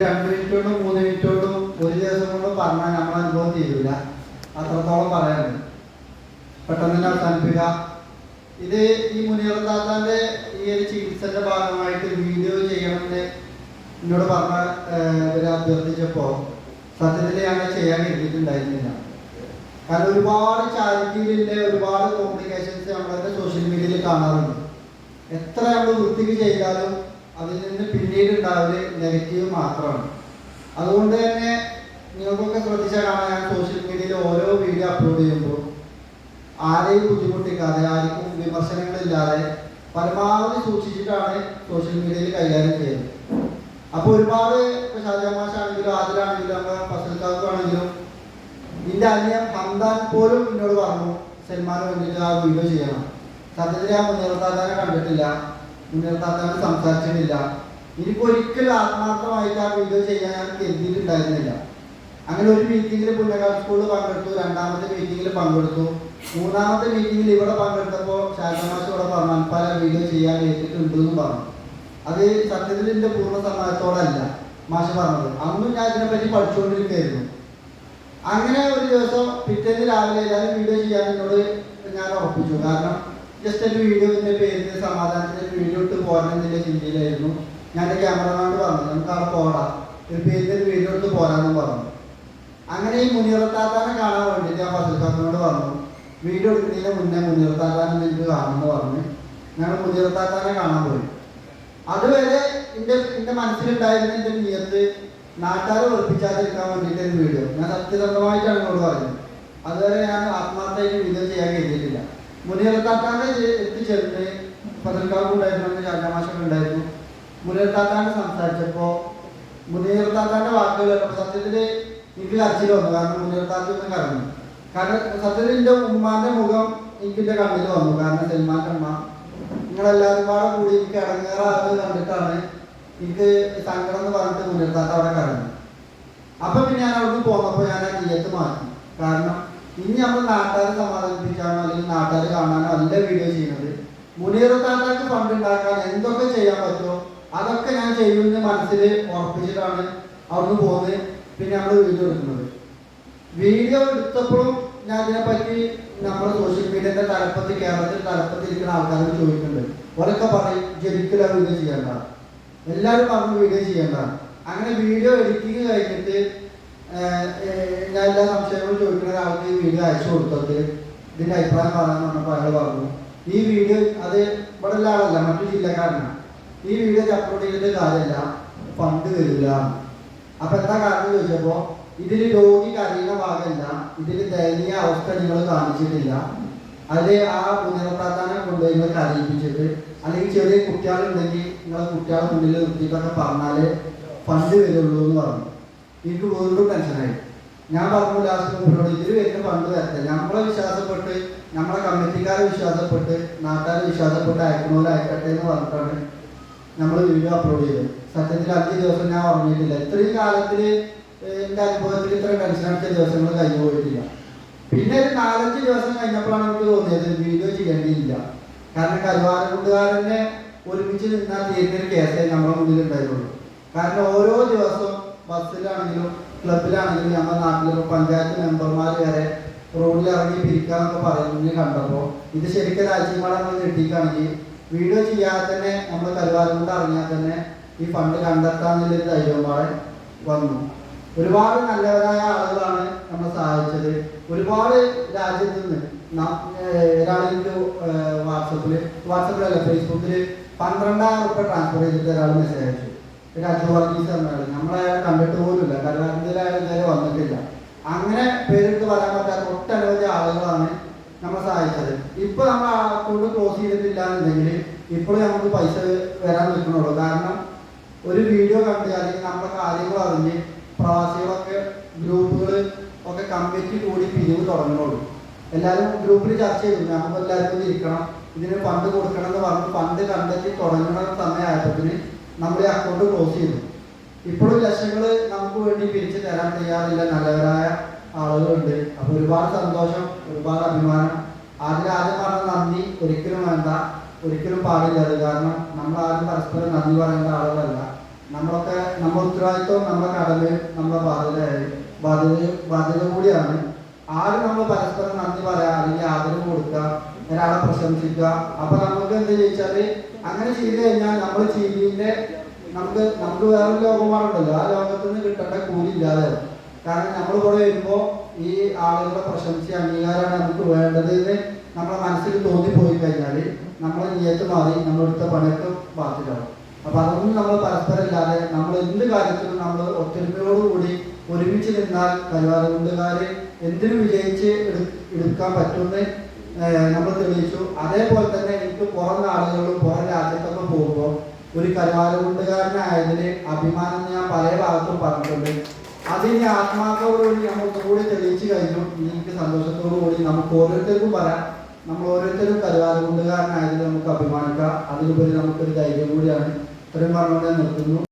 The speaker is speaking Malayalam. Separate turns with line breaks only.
രണ്ട് മിനിറ്റ് മൂന്ന് മിനിറ്റ് ഒരു ദിവസം കൊണ്ട് പറഞ്ഞാൽ നമ്മൾ അനുഭവം തീരില്ല അത്രത്തോളം പറയാനുണ്ട്. പെട്ടെന്ന് തന്നെ അവസാനിപ്പിക്കുക ഇത് ഈ മുനിയർദാത്താന്റെ ഈ ഒരു ചികിത്സന്റെ ഭാഗമായിട്ട് വീഡിയോ ചെയ്യണമെന്ന് എന്നോട് പറഞ്ഞ ഏഹ്, ഇവർ അഭ്യർത്ഥിച്ചപ്പോ സത്യത്തിൽ ഞാൻ ചെയ്യാൻ കരുതിയിട്ടുണ്ടായിരുന്നില്ല കാരണം ഒരുപാട് ചാരിറ്റിയിലെ ഒരുപാട് കോംപ്ലിക്കേഷൻസ് നമ്മളൊക്കെ സോഷ്യൽ മീഡിയയിൽ കാണാറുണ്ട്. എത്ര നമ്മൾ വൃത്തിക്ക് ചെയ്താലും അതിൽ നിന്ന് പിന്നീട് ഉണ്ടാവൽ നെഗറ്റീവ് മാത്രമാണ്. അതുകൊണ്ട് തന്നെ നിങ്ങൾക്കൊക്കെ ശ്രദ്ധിച്ചാൽ കാണാം ഞാൻ സോഷ്യൽ മീഡിയയിൽ ഓരോ വീഡിയോ അപ്ലോഡ് ചെയ്യുമ്പോൾ ആരെയും ബുദ്ധിമുട്ടിക്കാതെ ആർക്കും വിമർശനങ്ങളില്ലാതെ പരമാവധി സൂക്ഷിച്ചിട്ടാണ് സോഷ്യൽ മീഡിയയിൽ കൈകാര്യം ചെയ്യുന്നത്. അപ്പോൾ ഒരുപാട് ഇപ്പോൾ ഷാജാമാഷാണെങ്കിലും ആദിലാണെങ്കിലും നമ്മുടെ ഫസൽക്കാർക്കാണെങ്കിലും നിന്റെ അനിയൻ പോലും എന്നോട് പറഞ്ഞു സൽമാനെ വേണ്ടിയിട്ട് ആ വീഡിയോ ചെയ്യണം. സത്യത്തിൽ ആ മുന്നേറത്താത്താനെ കണ്ടിട്ടില്ല. മുന്നേറത്താത്താനെ സംസാരിച്ചിട്ടില്ല. എനിക്ക് ഒരിക്കലും ആത്മാർത്ഥമായിട്ട് ആ വീഡിയോ ചെയ്യാൻ ഞാൻ കരുതിയിട്ടുണ്ടായിരുന്നില്ല. അങ്ങനെ ഒരു മീറ്റിംഗിൽ പുന്നക്കാട് സ്കൂളിൽ പങ്കെടുത്തു രണ്ടാമത്തെ മീറ്റിംഗിൽ പങ്കെടുത്തു. മൂന്നാമത്തെ മീറ്റിംഗിൽ ഇവിടെ പങ്കെടുത്തപ്പോൾ ശാന്തമാഷ് ഇവിടെ പറഞ്ഞു പല വീഡിയോ ചെയ്യാൻ ഏറ്റിട്ടുണ്ട് എന്ന് പറഞ്ഞു. അത് സത്യത്തിൽ പൂർണ സമ്മതത്തോടല്ല മാഷ് പറഞ്ഞത്. അന്നും ഞാൻ ഇതിനെപ്പറ്റി പഠിച്ചുകൊണ്ടിരിക്കുകയായിരുന്നു. അങ്ങനെ ഒരു ദിവസം പിറ്റേന്ന് രാവിലെ എല്ലാവരും വീഡിയോ ചെയ്യാൻ എന്നോട് ഞാൻ ഉറപ്പിച്ചു. കാരണം ജസ്റ്റ് ഒരു വീഡിയോന്റെ പേരിന് സമാധാനത്തിന് വീഡിയോ ഇട്ട് പോരാൻ എന്നുള്ള ചിന്തയിലായിരുന്നു ഞാൻ ക്യാമറമാനോട് പറഞ്ഞു നമുക്ക് അവിടെ പോടാം ഒരു ഒരു വീഡിയോ ഇട്ട് പോരാന്നും പറഞ്ഞു അങ്ങനെ ഈ മുനിയറത്താത്താനെ കാണാൻ വേണ്ടിയിട്ട് ഞാൻ ഫസൽ ഫാമിനോട് പറഞ്ഞു വീഡിയോ എടുക്കുന്നതിന് മുന്നേ മുനിയറത്താത്താനെ എനിക്ക് കാണുമെന്ന് പറഞ്ഞു. ഞങ്ങൾ മുനിയറത്താത്താനെ കാണാൻ പോയി. അതുവരെ എന്റെ എന്റെ മനസ്സിലുണ്ടായിരുന്ന എന്റെ നിയത്ത് നാട്ടുകാർ വെറുപ്പിച്ചാതിരിക്കാൻ വേണ്ടിയിട്ട് വീഡിയോ ഞാൻ സത്യസന്ധമായിട്ടാണ് എന്നോട് പറഞ്ഞത്. അതുവരെ ഞാൻ ആത്മാർത്ഥമായിട്ട് വീഡിയോ ചെയ്യാൻ കഴിഞ്ഞിട്ടില്ല മുനിയർത്താത്താന്റെ എത്തിച്ചേർന്ന് പതിനെട്ടാൾക്ക് ഉണ്ടായിരുന്നു ചാറ്റാമാശൊക്കെ ഉണ്ടായിരുന്നു മുനിയർത്താത്താന്റെ സംസാരിച്ചപ്പോൾ മുനിയർത്താത്താന്റെ വാക്കുകൾ സത്യത്തിൽ എനിക്ക് കരച്ചിൽ വന്നു. കാരണം മുനിയർത്താത്ത ഒന്ന് കറങ്ങി. കാരണം സത്യത്തിൽ എന്റെ ഉമ്മാന്റെ മുഖം എനിക്ക് എന്റെ കണ്ണിൽ വന്നു. കാരണം സൽമാന്റെ അമ്മ നിങ്ങളെല്ലാവരും പാടെ കൂടി എനിക്ക് ഇടങ്ങേറാകുന്നത് കണ്ടിട്ടാണ് എനിക്ക് സങ്കടം എന്ന് പറഞ്ഞിട്ട് മുന്നിർത്താത്ത അവിടെ കറങ്ങി. അപ്പൊ പിന്നെ ഞാൻ അവിടുന്ന് പോന്നപ്പോ ഞാൻ ആ തീയത്ത് മാറ്റി. കാരണം ഇനി നമ്മൾ നാട്ടുകാരെ സമാധാനിപ്പിക്കാനോ അല്ലെങ്കിൽ നാട്ടുകാരെ കാണാനോ അല്ല വീഡിയോ ചെയ്യുന്നത്. താങ്കൾക്ക് ഫണ്ട് ഉണ്ടാക്കാൻ എന്തൊക്കെ ചെയ്യാൻ പറ്റുമോ അതൊക്കെ ഞാൻ ചെയ്യുമെന്ന് മനസ്സിൽ ഉറപ്പിച്ചിട്ടാണ് അവിടുന്ന് പോകുന്നത്. പിന്നെ നമ്മൾ വീഡിയോ എടുക്കുന്നത്. വീഡിയോ എടുത്തപ്പോഴും ഞാൻ ഇതിനെപ്പറ്റി നമ്മുടെ സോഷ്യൽ മീഡിയന്റെ തലപ്പത്ത് കേരളത്തിൽ തലപ്പത്തിരിക്കുന്ന ആൾക്കാരോട് ചോദിക്കുന്നുണ്ട്. ഓരൊക്കെ പറയും ജനിക്കല വീഡിയോ ചെയ്യേണ്ട. എല്ലാവരും പറഞ്ഞു വീഡിയോ ചെയ്യേണ്ട. അങ്ങനെ വീഡിയോ എഡിറ്റിങ് കഴിഞ്ഞിട്ട് ഞാൻ എല്ലാ സംശയങ്ങളും ചോദിക്കുന്ന ഒരാൾക്ക് ഈ വീഡിയോ അയച്ചു കൊടുത്തത് ഇതിന്റെ അഭിപ്രായം പറയാൻ പറഞ്ഞപ്പോൾ അയാൾ പറഞ്ഞു ഈ വീഡിയോ അത് ഇവിടെ ഉള്ള ആളല്ല മറ്റു ജില്ലക്കാരനാണ് ഈ വീഡിയോ അപ്ലോഡ് ചെയ്തിട്ട് കാര്യമല്ല ഫണ്ട് വരില്ല അപ്പൊ എന്താ കാരണം ചോദിച്ചപ്പോ ഇതിൽ രോഗി കരയുന്ന ഭാഗമല്ല ഇതിൽ ദയനീയ അവസ്ഥ നിങ്ങൾ കാണിച്ചിട്ടില്ല. അതിൽ ആ പുനർപ്രാധാനം കൊണ്ടുപോയി കരയിപ്പിച്ചിട്ട് അല്ലെങ്കിൽ ചെറിയ കുട്ടികളുണ്ടെങ്കിൽ നിങ്ങളെ കുട്ടികളെ മുന്നിൽ നിർത്തിയിട്ടൊക്കെ പറഞ്ഞാലേ ഫണ്ട് വരുള്ളൂ എന്ന് പറഞ്ഞു. എനിക്ക് വീണ്ടും ടെൻഷനായി ഞാൻ പറഞ്ഞു ലാസ്റ്റ് മുമ്പിലോട് ഇതിൽ വരുന്ന ഫണ്ട് തരത്തെ നമ്മളെ വിശ്വാസപ്പെട്ട് നമ്മളെ കമ്മിറ്റിക്കാരെ വിശ്വാസപ്പെട്ട് നാട്ടുകാരെ വിശ്വാസപ്പെട്ട് അയക്കണോലെ അയക്കട്ടെ എന്ന് പറഞ്ഞിട്ടാണ് നമ്മൾ വീഡിയോ അപ്ലോഡ് ചെയ്തത്. സത്യത്തിൽ അഞ്ച് ദിവസം ഞാൻ ഉറങ്ങിയിട്ടില്ല. ഇത്രയും കാലത്തിൽ എന്റെ അനുഭവത്തിൽ ഇത്ര ടെൻഷൻ അടിച്ച ദിവസങ്ങൾ കഴിഞ്ഞു പോയിട്ടില്ല. പിന്നെ ഒരു നാലഞ്ച് ദിവസം കഴിഞ്ഞപ്പോഴാണ് എനിക്ക് തോന്നിയത് വീഡിയോ ചെയ്യേണ്ടിയില്ല. കാരണം കരുവാരക്കുണ്ടുകാരനെ ഒരുമിച്ച് നിന്നാൽ തീരുന്ന ഒരു കേസേ നമ്മുടെ മുന്നിൽ ഉണ്ടായിരുന്നുള്ളൂ കാരണം ഓരോ ദിവസവും ബസ്സിലാണെങ്കിലും ക്ലബിലാണെങ്കിലും നമ്മുടെ നാട്ടിലെ പഞ്ചായത്ത് മെമ്പർമാർ വരെ റോഡിൽ ഇറങ്ങി പിരിക്കാന്നൊക്കെ പറയുന്നത് കണ്ടപ്പോൾ ഇത് ശരിക്കും രാജ്യങ്ങളെ നമ്മൾ ഞെട്ടിക്കുകയാണെങ്കിൽ വീഡിയോ ചെയ്യാതെ തന്നെ നമ്മൾ കരുവാരം കൊണ്ട് ഇറങ്ങിയാൽ തന്നെ ഈ ഫണ്ട് കണ്ടെത്താന്നുള്ളൊരു ധൈര്യപാട് വന്നു. ഒരുപാട് നല്ലവരായ ആളുകളാണ് നമ്മളെ സഹായിച്ചത്. ഒരുപാട് രാജ്യത്ത് നിന്ന് ഒരാളെനിക്ക് വാട്സപ്പിൽ വാട്സപ്പിലല്ല ഫേസ്ബുക്കിൽ പന്ത്രണ്ടായിരം റുപ്യ ട്രാൻസ്ഫർ ചെയ്തിട്ട് ഒരാൾ മെസ്സേജ് അയച്ചു. രാജു വർഗീസ് നമ്മളെ കണ്ടിട്ട് പോലുമില്ല. കരുവാരത്തിൽ അയാൾ ഇതുവരെ വന്നിട്ടില്ല. അങ്ങനെ പേരിട്ട് വരാൻ പറ്റാത്ത ഒട്ടനവധി ആളുകളാണ് നമ്മളെ സഹായിച്ചത്. ഇപ്പൊ നമ്മൾ അക്കൗണ്ട് ക്ലോസ് ചെയ്തിട്ടില്ല എന്നുണ്ടെങ്കിൽ ഇപ്പോഴും നമുക്ക് പൈസ വരാൻ നിൽക്കണുള്ളൂ കാരണം ഒരു വീഡിയോ കണ്ട് അല്ലെങ്കിൽ നമ്മുടെ കാര്യങ്ങൾ അറിഞ്ഞ് പ്രവാസികളൊക്കെ ഗ്രൂപ്പുകൾ ഒക്കെ കമ്മിറ്റി കൂടി പിരിവ് തുടങ്ങുന്നുള്ളൂ. എല്ലാവരും ഗ്രൂപ്പിൽ ചർച്ച ചെയ്തു. നമുക്ക് എല്ലാവർക്കും ഇരിക്കണം. ഇതിന് ഫണ്ട് കൊടുക്കണം എന്ന് പറഞ്ഞ് ഫണ്ട് കണ്ടെത്തി തുടങ്ങുന്ന സമയമായപ്പോഴത്തിന് നമ്മൾ ഈ അക്കൗണ്ട് ക്ലോസ് ചെയ്തു. ഇപ്പോഴും ലക്ഷങ്ങൾ നമുക്ക് വേണ്ടി പിരിച്ചു തരാൻ തയ്യാറില്ല. നല്ലവരായ ആളുകളുണ്ട്. അപ്പൊ ഒരുപാട് സന്തോഷം ഒരുപാട് അഭിമാനം. ആദ്യം ആദ്യം പറഞ്ഞ നന്ദി ഒരിക്കലും വേണ്ട. ഒരിക്കലും പാടില്ല അത്. കാരണം നമ്മൾ ആരും പരസ്പരം നന്ദി പറയേണ്ട ആളുകളല്ല. നമ്മളൊക്കെ നമ്മുടെ ഉത്തരവാദിത്വം നമ്മുടെ കടമയും നമ്മുടെ ബാധ്യതയായി ബാധ്യത ബാധ്യത കൂടിയാണ്. ആരും നമ്മൾ പരസ്പരം നന്ദി പറയാ അല്ലെങ്കിൽ ആദരവ് കൊടുക്കുക ഒരാളെ പ്രശംസിക്കുക. അപ്പൊ നമുക്ക് എന്ത് ചോദിച്ചാൽ അങ്ങനെ ചെയ്തു കഴിഞ്ഞാൽ നമ്മൾ ചെയ്തതിന്റെ നമുക്ക് നമുക്ക് വേറൊരു ലോകമാണുണ്ടല്ലോ. ആ ലോകത്ത് നിന്ന് കിട്ടേണ്ട കൂലി ഇല്ലാതെ. കാരണം നമ്മൾ കൂടെ വരുമ്പോൾ ഈ ആളുകളുടെ പ്രശംസ അംഗീകാരമാണ് നമുക്ക് വേണ്ടത് എന്ന് നമ്മുടെ മനസ്സിൽ തോന്നിപ്പോയി കഴിഞ്ഞാൽ നമ്മളെ നിയത്ത് മാറി നമ്മളെടുത്ത പണിയൊക്കെ ബാധ്യതയാവും. അപ്പൊ അതൊന്നും നമ്മൾ പരസ്പരം ഇല്ലാതെ നമ്മൾ എന്ത് കാര്യത്തിലും നമ്മൾ ഒത്തൊരുമയോടുകൂടി ഒരുമിച്ച് നിന്നാൽ പരിവാരകുണ്ടുകാര് എന്തിനും വിജയിച്ച് എടുക്കാൻ പറ്റുമെന്ന് നമ്മൾ തെളിയിച്ചു. അതേപോലെ തന്നെ എനിക്ക് പുറം നാടുകളിലും പുറം രാജ്യത്തൊക്കെ പോകുമ്പോൾ ഒരു കരുവാരകുണ്ടുകാരനായതിന് അഭിമാനം ഞാൻ പല ഭാഗത്തും പറഞ്ഞിട്ടുണ്ട്. അതിന് ആത്മാർത്ഥതയോടുകൂടി നമ്മൾ കൂടി തെളിയിച്ചു കഴിഞ്ഞു. എനിക്ക് സന്തോഷത്തോടു കൂടി നമുക്ക് ഓരോരുത്തർക്കും പറയാം. നമ്മൾ ഓരോരുത്തരും കരുവാരകുണ്ടുകാരനായതിൽ നമുക്ക് അഭിമാനിക്കാം. അതിലുപരി നമുക്കൊരു ധൈര്യം കൂടിയാണ്. ഇത്രയും പറഞ്ഞുകൊണ്ട് നിർത്തുന്നു.